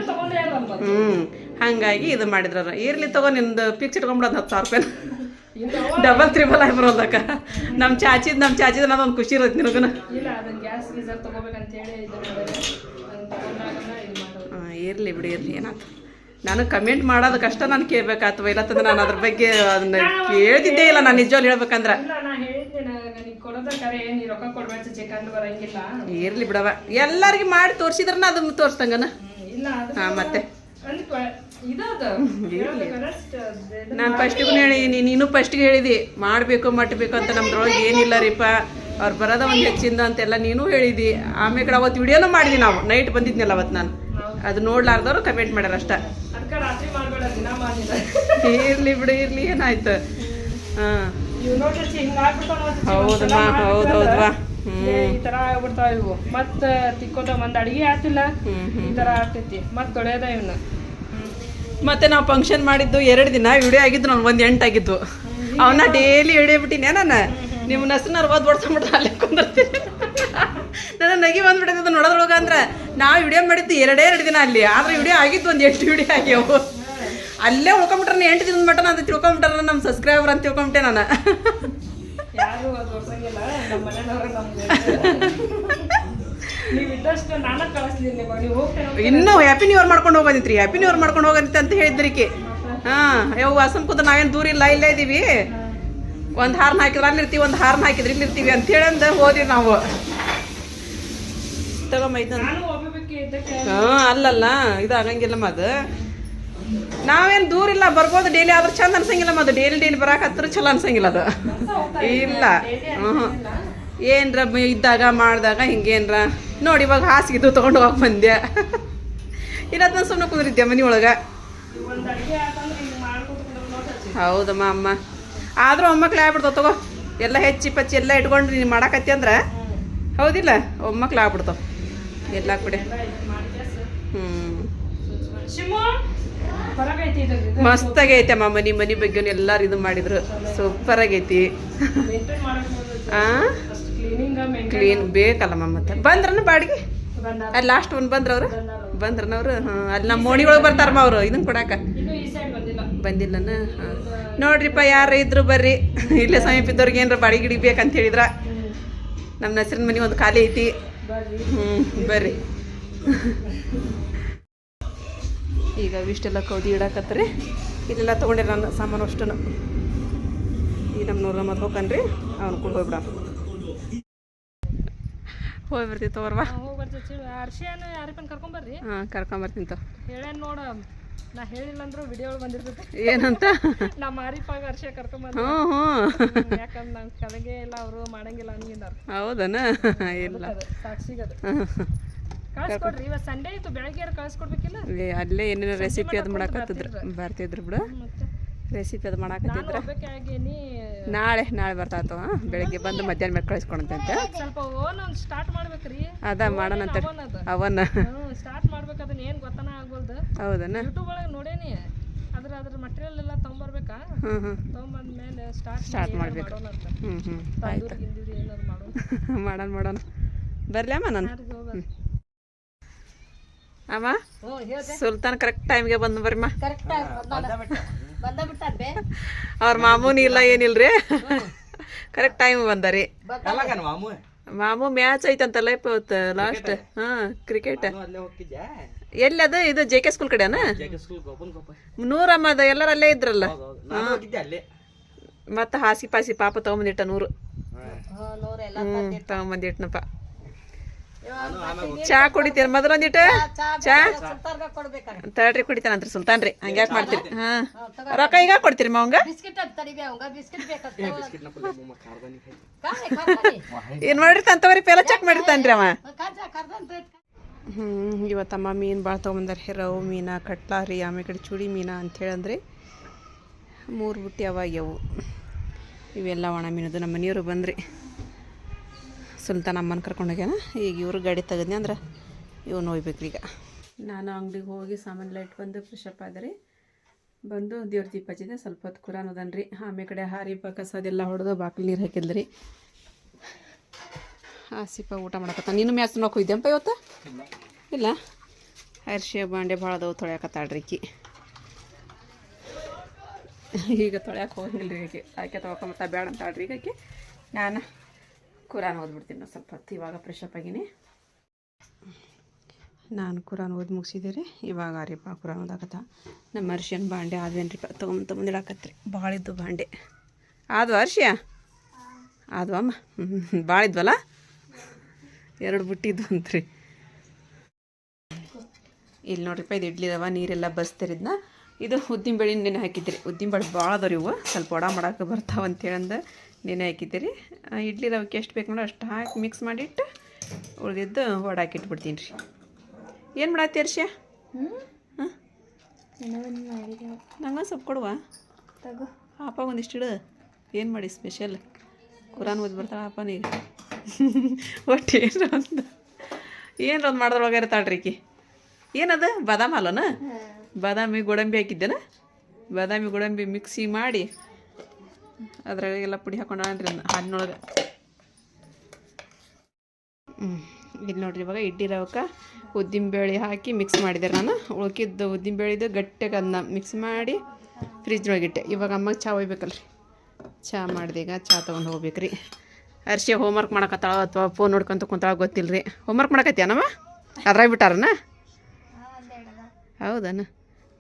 ತಗೊಂಡೇ ಇಲ್ಲ? ಹ್ಮ್ ಹಂಗಾಗಿ ಇದು ಮಾಡಿದ್ರ ಇರ್ಲಿ ತಗೋ ನಿಂದು ಫಿಕ್ಸ್ ಇಟ್ಕೊಂಬಿಡೋದು ಹತ್ತು ಸಾವಿರ ರೂಪಾಯಿ. ಡಬಲ್ ತ್ರಿಬಲ್ ಆಗಿ ಬರೋದಕ್ಕ. ನಮ್ಮ ಚಾಚಿದ್ ನಮ್ಮ ಚಾಚಿದ ನಾದೊಂದು ಖುಷಿ ಇರತ್ತೆ ನಿನಗನ. ಇಲ್ಲ ಅದನ್ನ ಗ್ಯಾಸ್ ಗೀಸರ್ ತಗೋಬೇಕಂತ ಹೇಳಿ ಇದು ಮಾಡಿದೆ ಅದನ್ನ ತಗೊಂಡಾಗನ ಇದು ಮಾಡೋದು. ಇರ್ಲಿ ಬಿಡಿ ಇರ್ಲಿ ಏನಾಯ್ತು ನಾನು ಕಮೆಂಟ್ ಮಾಡೋದು ಕಷ್ಟ ನಾನು ಕೇಳ್ಬೇಕಾಗ್ತವ ಇಲ್ಲತ್ತಂದ್ರೆ ನಾನು ಅದ್ರ ಬಗ್ಗೆ ಅದನ್ನ ಕೇಳ್ತಿದ್ದೇ ಇಲ್ಲ ನಾನು ನಿಜವಾಗ್ಲು ಹೇಳ್ಬೇಕಂದ್ರೆ. ಇರ್ಲಿ ಬಿಡವ. ಎಲ್ಲರಿಗೆ ಮಾಡಿ ತೋರಿಸಿದ್ರನ ಅದನ್ನ ತೋರಿಸ್ದಂಗನ? ಹಾ ಮತ್ತೆ? ನಾನು ಫಸ್ಟಿಗೂ ಹೇಳಿ ನೀನು ಫಸ್ಟಿಗೆ ಹೇಳಿದಿ. ಮಾಡಬೇಕು ಮಟ್ಟಬೇಕು ಅಂತ ನಮ್ದ್ರೊಳಗೆ ಏನಿಲ್ಲ ರೀಪ ಅವ್ರು ಬರೋದ ಒಂದು ಹೆಚ್ಚಿಂದ ಅಂತೆಲ್ಲ ನೀನು ಹೇಳಿದಿ. ಆಮೇಲೆ ಅವತ್ತು ವಿಡಿಯೋನು ಮಾಡಿದ್ವಿ ನಾವು. ನೈಟ್ ಬಂದಿದ್ನಲ್ಲ ಅವತ್ತು ನಾನು. ಅದು ನೋಡ್ಲಾರ್ದವ್ರು ಕಮೆಂಟ್ ಮಾಡ್ಯಾರ ಅಷ್ಟ. ಇರ್ಲಿ ಬಿಡು ಇರ್ಲಿ ಏನಾಯ್ತು? ಹಾಂ. ನೋಡ್ರಿ ಹೌದು ಹೌದವಾ ಈ ತರ ಆಗ್ಬಿಡ್ತಾವ ಇವು ಮತ್ತ ತಿಕ್ಕೋತ ಒಂದ್ ಅಡಿಗೆ ಆತಿಲ್ಲ ಈ ತರ ಆಗ್ತೈತಿ. ಮತ್ ತೊಳೆಯದ ಇವನ್ನ ಮತ್ತೆ ನಾವು ಫಂಕ್ಷನ್ ಮಾಡಿದ್ದು ಎರಡು ದಿನ ವಿಡಿಯೋ ಆಗಿದ್ದು ನಾನು ಒಂದು ಎಂಟು ಆಗಿದ್ದು. ಅವನ್ನ ಡೈಲಿ ವಿಡಿಯೋ ಬಿಟ್ಟಿನಿ ನಾನು? ನಿಮ್ಮ ನಸನ ಓದ್ ಬಡ್ಸ್ಕೊಂಡ್ಬಿಟ್ರೆ ಅಲ್ಲೇ ಕುಂದಿರ್ತೀನಿ. ನನ್ನ ನಗಿ ಬಂದ್ಬಿಟ್ಟಿದ್ದು ನೋಡೋದ್ರೊಳಗ ಅಂದ್ರೆ ನಾವು ವಿಡಿಯೋ ಮಾಡಿದ್ದು ಎರಡೇ ಎರಡು ದಿನ ಅಲ್ಲಿ. ಆದ್ರೆ ವಿಡಿಯೋ ಆಗಿತ್ತು ಒಂದು ಎಂಟು ವಿಡಿಯೋ ಆಗ್ಯಾವು. ಅಲ್ಲೇ ಉಳ್ಕೊಂಬಿಟ್ರೆ ಎಂಟು ದಿನದ ಮಟ್ಟ ನಾನು ತಿಳ್ಕೊಂಬಿಟ್ರೆ ನಮ್ಮ ಸಬ್ಸ್ಕ್ರೈಬರ್ ಅಂತ ತಿಳ್ಕೊಂಬಿಟ್ಟೆ ನಾನು. ಇನ್ನೂ ಹ್ಯಾಪಿ ನ್ಯೂ ಇಯರ್ ಮಾಡ್ಕೊಂಡು ಹೋಗೋದಿತ್ರಿ. ಹ್ಯಾಪಿ ನ್ಯೂ ಇಯರ್ ಮಾಡ್ಕೊಂಡು ಹೋಗಂತ ಅಂತ ಹೇಳಿದ್ರಿಕೆ. ಹಾಂ ಯಾವ ವಾಸಮ್ ಕೂತ ನಾವೇನು ದೂರ ಇಲ್ಲ ಇಲ್ಲೇ ಇದೀವಿ. ಒಂದು ಹಾರ್ನ ಹಾಕಿದ್ರೆ ಅಲ್ಲಿ ಇರ್ತೀವಿ ಒಂದು ಹಾರ್ನ ಹಾಕಿದ್ರೆ ಇಲ್ಲಿ ಇರ್ತೀವಿ ಅಂತ ಹೇಳಂದ ಹೋದ್ವಿ ನಾವು. ತಗೊಂಬ ಇದನ್ನ ನಾನು ಒಬ್ಬಕ್ಕೆ ಇದ್ದಕ್ಕೆ ಹಾಂ ಅಲ್ಲಲ್ಲ ಇದು ಆಗಂಗಿಲ್ಲಮ್ಮ ಅದು ನಾವೇನು ದೂರ ಇಲ್ಲ ಬರ್ಬೋದು ಡೈಲಿ ಆದ್ರೆ ಚಂದ ಅನ್ಸಂಗಿಲ್ಲಮ್ಮ ಅದು ಡೈಲಿ ಡೈಲಿ ಬರಾಕ ಹತ್ರ ಚಲೋ ಅನ್ಸಂಗಿಲ್ಲ ಅದು. ಇಲ್ಲ. ಹ್ಞೂ ಏನ್ರ ಇದ್ದಾಗ ಮಾಡಿದಾಗ ಹಿಂಗೇನ್ರ. ನೋಡಿ ಇವಾಗ ಹಾಸಿಗೆ ತೊಗೊಂಡು ಹೋಗಕ್ ಬಂದೆ ಇರತ್ತ ಸುಮ್ಮನೆ ಕುಂದ್ರಿದ್ದೆ ಮನೆ ಒಳಗೆ? ಹೌದಮ್ಮ ಅಮ್ಮ. ಆದ್ರೂ ಒಮ್ಮಕ್ಳು ಆಗ್ಬಿಡ್ತಾವ ತಗೋ. ಎಲ್ಲ ಹೆಚ್ಚಿ ಪಚ್ಚಿ ಎಲ್ಲ ಇಟ್ಕೊಂಡು ನೀನು ಮಾಡಾಕತ್ತಿ ಅಂದ್ರ? ಹೌದಿಲ್ಲ? ಒಮ್ಮಕ್ಳು ಆಗ್ಬಿಡ್ತಾವ. ಎಲ್ಲ ಕೂಡ ಹ್ಞೂ ಶಿಮು ಹೊರಗೈತಿ ಇದು ಮಸ್ತ್ ಆಗೈತೆ ಅಮ್ಮ ಮನಿ ಮನಿ ಬಗ್ಗೆ ಎಲ್ಲಾರು ಇದು ಮಾಡಿದ್ರು. ಸೂಪರ್ ಆಗೈತಿ. ಹಾಂ ಕ್ಲೀನ್ ಬೇಕಲ್ಲಮ್ಮ ಮತ್ತೆ? ಬಂದ್ರನ ಬಾಡಿಗೆ? ಬಂದಾರ ಅಲ್ಲಿ ಲಾಸ್ಟ್ ಒಂದು ಬಂದ್ರವ್ರು? ಬಂದ್ರನವ್ರು, ಹಾಂ. ಅಲ್ಲಿ ನಮ್ಮ ಮೋಣಿ ಒಳಗೆ ಬರ್ತಾರಮ್ಮ ಅವರು ಇದನ್ನ ಕೊಡಾಕ. ಬಂದಿಲ್ಲನ? ಹಾಂ. ನೋಡ್ರಿಪ್ಪ, ಯಾರು ಇದ್ರು ಬರ್ರಿ. ಇಲ್ಲೇ ಸಮೀಪ ಇದ್ದವ್ರಿಗೆ ಏನಾರ ಬಾಡಿಗೆ ಗಿಡಿ ಹೇಳಿದ್ರ. ನಮ್ಮ ನಸರಿನ ಮನೆ ಒಂದು ಖಾಲಿ ಐತಿ. ಹ್ಞೂ ಬರ್ರಿ. ಈಗ ಇಷ್ಟೆಲ್ಲ ಕೌದಿ ಇಡಾಕತ್ರಿ ಇದೆಲ್ಲ ತೊಗೊಂಡೆ ನನ್ನ ಸಾಮಾನು ಅಷ್ಟು ಈ ನಮ್ಮ ನೂರ ಮತ್ತೆ ಹೋಗ್ಕನ್ರಿ ಅವ್ನು ಕೂಡ ಹೋಗ್ಬಿಡ. ಹೋಗಿ ಬರ್ತೀವಿ ತಗೋರ್ವಾ ಹೋಗಿ ಬರ್ತೈತಿ ಅರ್ಶಿಯನ್ನ ಬರ್ರಿ. ಕರ್ಕೊಂಬರ್ರಿ ಹಾಂ ಕರ್ಕೊಂಬರ್ತೀನಿ ತೋ ಹೇಳೇನ್ ನೋಡ. ನಾ ಹೇಳಿಲ್ಲ ಅಂದ್ರೂ ವಿಡಿಯೋ ಬಂದಿರ್ತೈತಿ ಏನಂತ? ನಮ್ಮ ಮಾರಿಪಾಗ ಅರ್ಶಿಯ ಕರ್ಕೊಂಬಂದ ಹ್ಞೂ ಹ್ಞೂ ಯಾಕಂದ್ರೆ ನಂಗೆ ಕಲಗೆ ಇಲ್ಲ ಅವರು ಮಾಡಂಗಿಲ್ಲ ಹಂಗಿಂದಾರ ಹೌದನ? ಇಲ್ಲ. ಸಾಕ್ಷಿಗದು ಕಳ್ಸ್ಕೊಡ್ರಿ ಇವತ್ತು ಸಂಡೇ ಇತ್ತು ಬೆಳಗ್ಗೆ ಕಳ್ಸ್ಕೊಡ್ಬೇಕಿಲ್ಲ? ಅಲ್ಲೇ ಏನೇನೋ ರೆಸಿಪಿ ಅದು ಮಾಡಕತ್ತಿದ್ರು. ಬರ್ತಿದ್ರು ಬಿಡು. ರೆಸಿಪಿ ಅದು ಮಾಡಕತ್ತಿದ್ರ? ನಾಳೆ ನಾಳೆ ಬರ್ತಾತವ. ಬೆಳಗ್ಗೆ ಬಂದು ಮಧ್ಯಾಹ್ನ ಮೇಲೆ ಕಳಿಸ್ಕೊಳಂತಂತೆ ಸ್ವಲ್ಪ ಓನ್ ಸ್ಟಾರ್ಟ್ ಮಾಡ್ಬೇಕ್ರಿ. ಅದ ಮಾಡೋಣಂತ. ಅವನ್ನ ಸ್ಟಾರ್ಟ್ ಅದನ್ನ ಏನು ಗೊತ್ತನ ಆಗ್ಬೋಲ್ದು ಹೌದನ? ಯೂಟ್ಯೂಬ್ ಒಳಗೆ ನೋಡೇನಿ. ಅದ್ರ ಅದ್ರ ಮಟೀರಿಯಲ್ ಎಲ್ಲ ತಗೊಂಬರ್ಬೇಕಾ? ತೊಗೊಂಬಂದ ಮೇಲೆ ಸ್ಟಾರ್ಟ್ Start ಮಾಡ್ಬೇಕು. ಮಾಡೋಣ ಅಂತ ಹ್ಞೂ ಹ್ಞೂ ಆಯ್ತು. ತಂದೂರಿ ಗಿಂದೂರಿ ಏನಾದ್ರು ಮಾಡೋಣ. ಮಾಡೋಣ ಮಾಡೋಣ. ಬರ್ಲಮ್ಮ ನಾನು? ಅಮ್ಮ? ಸುಲ್ತಾನ ಕರೆಕ್ಟ್ ಟೈಮ್ಗೆ ಬಂದು ಬರ್ರಿಮ್ಮ ಅವ್ರ ಮಾಮೂನಿ ಇಲ್ಲ ಏನಿಲ್ರಿ? ಕರೆಕ್ಟ್ ಟೈಮ್ ಬಂದಾರಿ ಮಾಮು ಮಾಮೂ ಮ್ಯಾಚ್ ಐತಂತಲ್ಲ ಇವತ್ತು ಲಾಸ್ಟ್ ಹಾ ಕ್ರಿಕೆಟ್ ಎಲ್ಲಿ ಅದು? ಇದು ಜೆ ಕೆ ಸ್ಕೂಲ್ ಕಡೆನಾ? ನೂರಮ್ಮದ ಎಲ್ಲರೂ ಅಲ್ಲೇ ಇದ್ರಲ್ಲ? ಹೌದು ನಾನು ಹೋಗಿದ್ದೆ ಅಲ್ಲೇ. ಮತ್ತೆ ಹಾಸಿ ಪಾಸಿ ಪಾಪ ತಗೊಂಬಂದಿಟ್ಟ ನೂರು. ತಗೊಂಬಂದಿಟ್ಟನಪ್ಪ ತಗೊಂಬಂದಿಟ್ನಪ್ಪ. ಚಾ ಕುಡಿತೀರ? ಮೊದಲೊಂದಿಟ್ಟು ಚಾ ತಡ್ರಿ ಕುಡಿತಾನಂತ್ರಿ ಸುಲ್ತಾನ್ರಿ ಹಂಗ್ಯಾಕ್ ಮಾಡ್ತೀರಿ? ಹಾ. ರೊಕ್ಕ ಈಗ ಕೊಡ್ತೀರಿ ಮಾವಂಗ? ಏನ್ ಮಾಡಿರ್ತಾನ ತಗೋರಿ? ಪೆಲ ಚೆಕ್ ಮಾಡಿರ್ತಾನ್ರಿ ಅವ. ಹ್ಮ್ ಇವತ್ತಮ್ಮ ಮೀನು ಭಾಳ ತೊಗೊಂಬಂದಾರ? ರವ್ ಮೀನು ಕಟ್ಲಾರಿ ಆಮೇಲೆ ಚೂಡಿ, ಮೀನು ಮೀನ ಅಂಥೇಳಿ ಅಂದ್ರೆ ಮೂರು ಬುಟ್ಟಿ ಅವ ಆಗ್ಯಾವು. ಇವೆಲ್ಲ ಒಣ ಮೀನದು. ನಮ್ಮ ಮನೆಯವರು ಬಂದ್ರಿ. ಸುಲ್ತಾನ ಅಮ್ಮನ ಕರ್ಕೊಂಡೋಗ್ಯಾನ ಈಗ ಇವರು ಗಾಡಿ ತೆಗದ್ನಿ ಅಂದ್ರೆ ಇವನು ಹೋಗ್ಬೇಕ್ರಿ ಈಗ. ನಾನು ಅಂಗಡಿಗೆ ಹೋಗಿ ಸಾಮಾನು ಲೈಟ್ ಬಂದು ಫ್ರೆಶಪ್ ಆದ್ರಿ ಬಂದು ದೇವ್ರ ದೀಪ ಹಚ್ಚಿದೆ. ಸ್ವಲ್ಪ ಹೊತ್ತು ಕುರಾನ್ ಅದನ್ರಿ ಆಮೇಲೆ ಕಡೆ ಹಾರಿ ಕಸ ಅದೆಲ್ಲ ಹೊಡೆದು ಬಾಕಲಿ ನೀರು ಹಾಕಿದ್ರಿ ಆಸಿಪ ಊಟ ಮಾಡಕತ್ತ ನೀನು ಮ್ಯಾಚ್ ನೋಡಕ್ಕೆ ಹೋಯ್ದೆಂಪ ಇವತ್ತು? ಇಲ್ಲ. ಅರ್ಶಿ ಬಾಂಡೆ ಭಾಳ ಅದಾವು, ತೊಳ್ಯಾಕತ್ತಾಳ್ರಿ ಈಕಿ. ಈಗ ತೊಳ್ಯಾಕೆ ಹೋಗಿಲ್ಲ ರೀ ಆಕೆ ಆಕೆ ತೊಳ್ಕೊಂಬತ್ತ ಬೇಡ ಅಂತ ಆಡ್ರಿ ಈಗ ಆಕೆ. ನಾನು ಕುರಾನ್ ಓದ್ಬಿಡ್ತೀನಿ ನಾವು ಸ್ವಲ್ಪ ಹೊತ್ತು, ಇವಾಗ ಫ್ರೆಶ್ ಅಪ್ ಆಗೀನಿ. ನಾನು ಕುರಾನ್ ಓದಿ ಮುಗಿಸಿದೆ ರೀ ಇವಾಗ ರೀಪ ಕುರಾನ್ ಓದಾಕತ್ತ. ನಮ್ಮ ಅರ್ಶಿಯನ್ ಬಾಂಡೆ ಆದ್ವೇನ್ರಿಪ್ಪ ತೊಗೊಂಬ ತೊಗೊಂಡಿಡಾಕತ್ರಿ ಭಾಳ ಇದ್ದು ಬಾಂಡೆ. ಆದ್ವಾ ಅರ್ಶಿಯ? ಹ್ಞೂ ಭಾಳ ಇದ್ವಲ್ಲ? ಎರಡು ಬುಟ್ಟಿದ್ದು ಅಂತ್ರಿ. ಇಲ್ಲಿ ನೋಡ್ರಿಪ್ಪ ಇದು ಇಡ್ಲಿ ರವ ನೀರೆಲ್ಲ ಬಸ್ತಿರಿದ್ನ ಇದು ಉದ್ದಿನ ಬೇಳೆ ನೆನೆ ಹಾಕಿದ್ರಿ. ಉದ್ದಿನ ಬೇಳೆ ಭಾಳ ಅದಾವ ಇವು. ಸ್ವಲ್ಪ ಒಡ ಮಾಡಕ್ಕೆ ಬರ್ತಾವ ಅಂತೇಳಂದು ನೆನೆ ಹಾಕಿದ್ದೀರಿ. ಇಡ್ಲಿ ರವಕ್ಕೆ ಎಷ್ಟು ಬೇಕು ನೋಡೋ ಅಷ್ಟು ಹಾಕಿ ಮಿಕ್ಸ್ ಮಾಡಿಟ್ಟು ಉಳಿದಿದ್ದು ವಡ ಹಾಕಿಟ್ಬಿಡ್ತೀನಿ ರೀ. ಏನು ಮಾಡತ್ತಿ ಅರ್ಶ್ಯ ಹಾಂ? ನಂಗೆ ಸ್ವಲ್ಪ ಕೊಡುವ? ತಗೋ. ಅಪ್ಪ ಒಂದಿಷ್ಟು ಇಡು. ಏನು ಮಾಡಿ ಸ್ಪೆಷಲ್ ಕುರಾನ್ ಓದಿ ಬರ್ತಾಳೆ ಅಪ್ಪನಿಗೆ ಒಟ್ಟು ಏನು ಒಂದು. ಏನು ಒಂದು ಮಾಡ್ದೊಳಗೆ ಇರ್ತಾಳ್ರಿ ಈಕಿ. ಏನದು? ಬಾದಾಮಿ ಹಾಲನ? ಬಾದಾಮಿ ಗೋಡಂಬಿ ಹಾಕಿದ್ದೇನ? ಬಾದಾಮಿ ಗೋಡಂಬಿ ಮಿಕ್ಸಿ ಮಾಡಿ ಅದ್ರಾಗೆಲ್ಲ ಪುಡಿ ಹಾಕೊಂಡ್ರಿ ಹಾಲಿನೊಳಗೆ. ಹ್ಞೂ ಇಲ್ಲಿ ನೋಡ್ರಿ ಇವಾಗ ಇಡ್ಲಿ ಉದ್ದಿನ ಉದ್ದಿನಬೇಳೆ ಹಾಕಿ ಮಿಕ್ಸ್ ಮಾಡಿದೆ ನಾನು. ಉಳ್ಕಿದ್ದು ಉದ್ದಿನಬೇಳೆದು ಗಟ್ಟಿಗೆ ಅದನ್ನ ಮಿಕ್ಸ್ ಮಾಡಿ ಫ್ರಿಜ್ನೊಳಗೆ ಇಟ್ಟೆ. ಇವಾಗ ಅಮ್ಮಗೆ ಚಾ ಒಯ್ಬೇಕಲ್ರಿ. ಚಾ ಮಾಡಿದೆ ಈಗ ಚಹಾ ತೊಗೊಂಡು ಹೋಗ್ಬೇಕು ರೀ ಹೋಮ್ ಹೋಮ್ವರ್ಕ್ ಮಾಡಕತ್ತಾಳ ಅಥವಾ ಫೋನ್ ನೋಡ್ಕೊಂತ ಕುಂತಾಳ ಗೊತ್ತಿಲ್ಲ ರೀ ಹೋಮ್ವರ್ಕ್ ಮಾಡಕತ್ಯಾನಮ್ಮ ಅದ್ರಾಗ ಬಿಟ್ಟಾರನ? ಹೌದನ?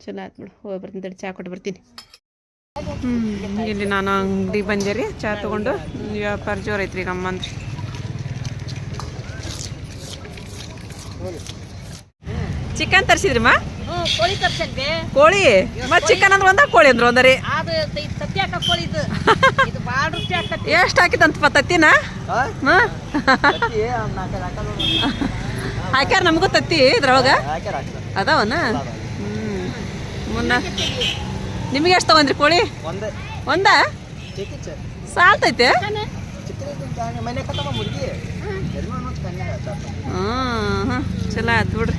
ಚಲೋ ಆಯ್ತು ಬಿಡು, ಹೋಗಿ ಬರ್ತೀನಿ ತಡಿ, ಚಾ ಕೊಟ್ಟು ಬರ್ತೀನಿ. ಹ್ಞೂ ಇಲ್ಲಿ ನಾನು ಅಂಗಡಿ ಬಂದೆ ರೀ, ಚಾ ತೊಗೊಂಡು. ವ್ಯಾಪಾರ ಜೋರು ಐತ್ರಿ ಈಗ ಚಿಕನ್ ತರಿಸಿದ್ರಿಮ್ಮ? ಕೋಳಿ ತರ್ಸಲ್ವೇ ಕೋಳಿ? ಮತ್ತು ಚಿಕನ್ ಅಂದ್ರೆ ಒಂದ ಕೋಳಿ ಅಂದ್ರೆ ಒಂದರಿ? ಅದು ಇದು ತತ್ತಿ ಹಾಕ ಕೋಳಿ ಇದು. ಇದು ಭಾಳ ರುಚಿ ಆಕತಿ ಎಷ್ಟು ಹಾಕಿದಂತಪ್ಪ ತತ್ತಿನ? ಹಾಕ್ಯಾರ ನಮಗೂ ತತ್ತಿ ಇದ್ರೊಳಗ? ಅದಾವನ? ಹ್ಞೂ ಮುನ್ನ ನಿಮಗೆ ಎಷ್ಟು ತಗೊಂಡ್ರಿ ಕೋಳಿ? ಒಂದೇ. ಸಾಲ್ತೈತೆ? ಹ್ಮ್ ಮನೆ ಕತ್ತಮ್ಮ ಮುಡ್ಗಿ ಎಲ್ಲಿ ಅನ್ನೋದು ಕನ್ಯಾ ಹೇಳ್ತಾರೆ ಹಾಂ ಹಾಂ ಚಲೋ ಆಯ್ತು ಬಿಡ್ರಿ.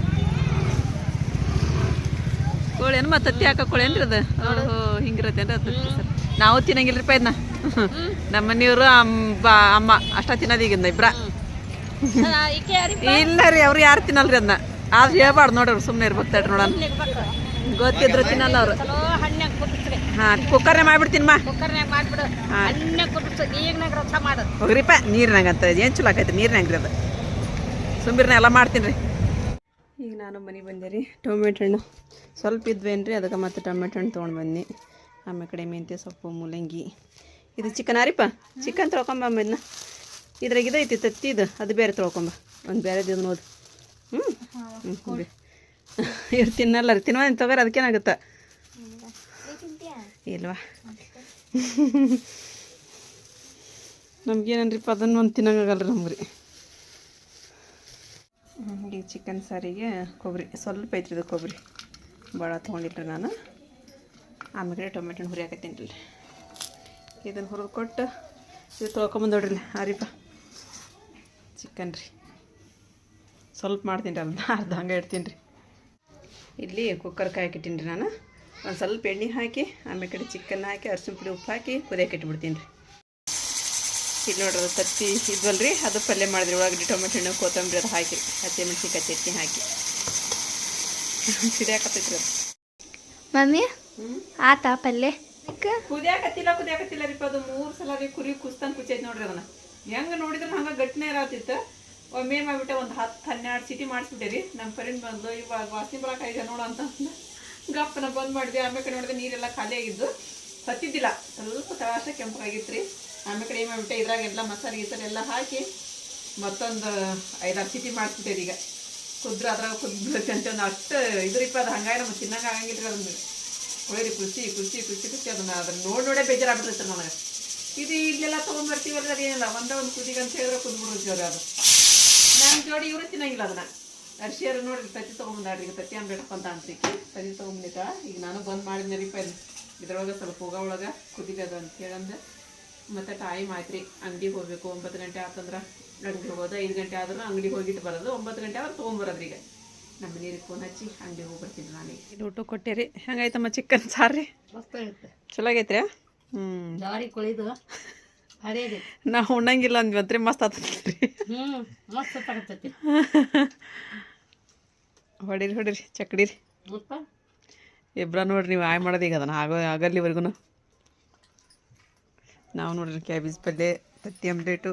ಕೋಳಿ ಏನು ಮತ್ತೆ ತತ್ತಿ ಹಾಕೋ ಕೋಳಿ ಏನ್ರಿ ಅದು? ಓಹೋ ಹಿಂಗಿರತ್ತೇನ್ರಿ ಅದು? ತತ್ತಿ ಸರ್. ನಾವು ತಿನ್ನಂಗಿಲ್ರಿಪ್ಪ ಇದನ್ನ ನಮ್ಮ ಮನೆಯವರು ಅಮ್ಮ ಅಮ್ಮ ಅಷ್ಟ ತಿನ್ನೋದು ಈಗಿಂದ ಇಬ್ರ. ಇಲ್ಲ ರೀ ಅವ್ರು ಯಾರು ತಿನ್ನಲ್ರಿ ಅದನ್ನ ಆದ್ರೆ ಹೇಳ್ಬಾರ್ದು ನೋಡ್ರಿ ಸುಮ್ಮನೆ ಇರ್ಬೇಕು ತಡ್ರಿ ನೋಡೋಣ. ಗೊತ್ತಿದ್ರು ತಿನ್ನಲ್ಲ ಅವ್ರು. ಹಾ ಕುಕ್ಕರ್ನೇ ಮಾಡ್ಬಿಡ್ತೀನಿ ಮಾ ಹೋಗ್ರಿಪ್ಪ ನೀರಿನಾಗ ಅಂತ. ಏನ್ ಚಲೋ ಆಕೈತಿ ನೀರಿನಾಗ ರೀ ಅದು. ಸುಂಬಿರ್ನ ಎಲ್ಲ ಮಾಡ್ತೀನಿ ರೀ. ಈಗ ನಾನು ಮನೆಗೆ ಬಂದೆ ರೀ ಟೊಮೆಟೊ ಹಣ್ಣು ಸ್ವಲ್ಪ ಇದ್ವೇನು ರೀ ಅದಕ್ಕೆ ಮತ್ತೆ ಟೊಮೆಟೊ ಹಣ್ಣು ತೊಗೊಂಡು ಬನ್ನಿ ಆಮೇಲೆ ಕಡೆ ಮೆಂತ್ಯ ಸೊಪ್ಪು, ಮೂಲಂಗಿ. ಇದು ಚಿಕನ್ ಆರಿಪ್ಪ ಚಿಕನ್ ತೊಳ್ಕೊಂಬ ಇದನ್ನ ಇದ್ರಾಗ ಇದು ಐತಿ ತತ್ತಿ ಇದು. ಅದು ಬೇರೆ ತೊಳ್ಕೊಂಬ ಒಂದು ಬೇರೆ ಇದು ನೋದು ಹ್ಞೂ ಹ್ಞೂ ಇವ್ರು ತಿನ್ನಲ್ಲ ರೀ. ತಿನ್ನೋ ತಗೋರಿ, ಅದಕ್ಕೇನಾಗುತ್ತೆ? ಇಲ್ವಾ? ನಮ್ಗೇನನ್ರಿಪ್ಪ ಅದನ್ನು ಒಂದು ತಿನ್ನಂಗಾಗಲ್ಲ ರೀ ನಮ್ಗೆ ರೀ ಚಿಕನ್ ಸಾರಿಗೆ ಕೊಬ್ಬರಿ ಸ್ವಲ್ಪ ಐತ್ರಿ ಇದು ಕೊಬ್ಬರಿ ಭಾಳ ತೊಗೊಂಡಿಲ್ಲ ನಾನು. ಆಮೇಲೆ ಟೊಮೆಟೊ ಹುರಿ ಹಾಕತ್ತೀನಿ ರೀ ಇದನ್ನು ಹುರಿದು ಕೊಟ್ಟು ಇದು ತೊಳ್ಕೊಂಬಂದೋಡ್ರಿ ಆರಿಪ ಚಿಕನ್ ರೀ. ಸ್ವಲ್ಪ ಮಾಡ್ತೀನಿ ರೀ ಅಲ್ಲ ಅರ್ಧ ಹಂಗೆ ಇಡ್ತೀನಿ ರೀ. ಇಲ್ಲಿ ಕುಕ್ಕರ್ ಕಾಯಕ್ಕಿಟ್ಟೀನಿ ರೀ ನಾನು. ಒಂದು ಸ್ವಲ್ಪ ಎಣ್ಣೆ ಹಾಕಿ, ಆಮೇಲೆ ಕಡೆ ಚಿಕನ್ ಹಾಕಿ ಅರ್ಶಿನ ಪುಡಿ ಉಪ್ಪು ಹಾಕಿ ಕುದಿಯಕ್ಕೆ ಇಟ್ಬಿಡ್ತೀನಿ ರೀ. ಇಲ್ಲಿ ನೋಡ್ರಿ ಅದು ತತ್ತಿ ರೀ ಅದು ಪಲ್ಯ ಮಾಡಿದ್ರಿ ಒಳಗಡೆ ಟೊಮೆಟೊ ಹಣ್ಣು ಕೊತ್ತಂಬರಿ ಅದು ಹಾಕಿ ಹಸಿಮೆಣ್ಸಿಕಾಯಿ ಚಟ್ನಿ ಹಾಕಿ. ಕುದಿಯಾಕತ್ತೈತ್ರಿ ಅದು. ಮಮ್ಮಿ? ಆತ ಪಲ್ಯ ಕುದಿಯಾಕತ್ತಿಲ್ಲ ಕುದಿಯಾಕತ್ತಿಲ್ಲ ರೀ ಅದು ಮೂರು ಸಲ ರೀ ಕುರಿ ಕುಸ್ತಂಗ್ ಕುಚ್ಚೈತಿ ನೋಡ್ರಿ ಅದನ್ನ. ಹೆಂಗೆ ನೋಡಿದ್ರೆ ಹಂಗೆ ಗಟ್ಟಿನೇ ಇರತ್ತಿತ್ತು ಒಮ್ಮೆ ಮಾಡ್ಬಿಟ್ಟೆ ಒಂದು ಹತ್ತು ಹನ್ನೆರಡು ಸಿಟಿ ಮಾಡಿಸ್ಬಿಟ್ಟೆ ರೀ. ನಮ್ಮ ಫ್ರೆಂಡ್ ಬಂದು ಇವಾಗ ವಾಸನೆ ಬರಕ ಇದೆ ನೋಡು ಅಂತ. ಗಪ್ಪನ ಬಂದ್ ಮಾಡಿದೆ. ಆಮೇಲೆ ನೋಡಿದ್ರೆ ನೀರೆಲ್ಲ ಖಾಲಿ ಆಗಿದ್ದು. ಹತ್ತಿದ್ದಿಲ್ಲ. ಸ್ವಲ್ಪ ತಳಾಶ ಕೆಂಪಾಗಿತ್ತು ರೀ. ಆಮೇಲೆ ಕಡೆ ಏನು ಮಾಡ್ಬಿಟ್ಟೆ ಇದ್ರಾಗೆಲ್ಲ ಮಸಾಲೆ ಗೀಸಲೆ ಎಲ್ಲ ಹಾಕಿ ಮತ್ತೊಂದು ಐದಾರು ಸಿಟಿ ಮಾಡಿಸ್ಬಿಟ್ಟೆ ಈಗ. ಕುದ್ರೆ ಅದ್ರಾಗ ಕುದ್ಬಿಡುತ್ತೆ ಅಂತ ಅಷ್ಟು ಇದ್ರಿಪ್ಪ ಅದು ಹಂಗಾಗಿ ನಮ್ಗೆ ತಿನ್ನಂಗೆ ಆಗಂಗಿಲ್ಲ ಅದನ್ನ. ಒಳ್ಳೆ ಖುಷಿ ಖುಷಿ ಖುಷಿ ಖುಷಿ ಅದನ್ನ ಅದನ್ನ ನೋಡಿ ನೋಡೇ ಬೇಜಾರಾಗ್ಬಿಡುತ್ತೆ ನನಗೆ. ಇದು ಇಲ್ಲೆಲ್ಲ ತೊಗೊಂಬರ್ತೀವಲ್ಲ ಅದೇನಿಲ್ಲ, ಒಂದೇ ಒಂದು ಕುದಿಗೆ ಅಂತ ಹೇಳಿದ್ರೆ ಕುದ್ಬಿಡ್ತೀವ್ರಿ ಅದು. ನಾನು ಜೋಡಿ ಇವರು ತಿನ್ನಂಗಿಲ್ಲ ಅದನ್ನ. ಅರ್ಶಿಯರು ನೋಡ್ರಿ ತತ್ತಿ ತೊಗೊಂಬಂದಾಡ್ರಿ ಈಗ ತತ್ತಿ ಅನ್ಬೇಕಪ್ಪ ಅಂತ ಅನ್ಸಿಕ್ಕೆ. ತತ್ತಿ ತೊಗೊಂಬಂದಿತ್ತ ಈಗ ನಾನು ಬಂದ್ ಮಾಡಿದ್ನರಿಪ್ಪ ಇದ್ರೊಳಗೆ ಸ್ವಲ್ಪ ಹೋಗ ಒಳಗೆ ಅದು ಅಂತ ಹೇಳಂದೆ. ಮತ್ತು ಟೈಮ್ ಆಯ್ತು ರೀ ಅಂಗಡಿಗೆ ಹೋಗ್ಬೇಕು, ಒಂಬತ್ತು ಗಂಟೆ ಆತಂದ್ರೆ. ಅಂಗಡಿ ಹೋಗೋದು ಐದು ಗಂಟೆ ಆದ್ರೂ ಅಂಗಡಿಗೆ ಹೋಗಿಟ್ಟು ಬರೋದು ಒಂಬತ್ತು ಗಂಟೆ ಆದ್ರೆ ತೊಗೊಂಬರೋದು ಈಗ. ನಮ್ಮ ನೀರಿಗೆ ಫೋನ್ ಹಚ್ಚಿ ಅಂಗಡಿಗೆ ಹೋಗಿ ಬರ್ತೀನಿ ನಾನು. ಇದು ಊಟ ಕೊಟ್ಟೇರಿ. ಹೆಂಗಾಯ್ತಮ್ಮ ಚಿಕನ್ ಸಾರ್ರಿ ರೀ ಆಗೈತೆ ಚಲೋ ಆಗೈತ್ರಿ ಹ್ಞೂ ಜಾರಿ ಕೊಳಿದು ನಾವು ಉಣ್ಣಂಗಿಲ್ಲ ಅಂದ್ವಂತ್ರಿ ಮಸ್ತ್ ಆತೈತ್ರಿ. ಹೊಡೀರಿ ಹೊಡೀರಿ ಚಕ್ಡಿರಿ. ಇಬ್ಬರ ಇಬ್ರ ನೋಡ್ರಿ ನೀವು ಆಯ್ ಮಾಡೋದು ಈಗ ಅದನ್ನ ಆಗೋ ಆಗಲ್ಲಿವರೆಗೂ ನಾವು ನೋಡ್ರಿ ಕ್ಯಾಬೇಜ್ ಪಲ್ಯ ತತ್ತಿ ಆಮ್ಲೆಟು.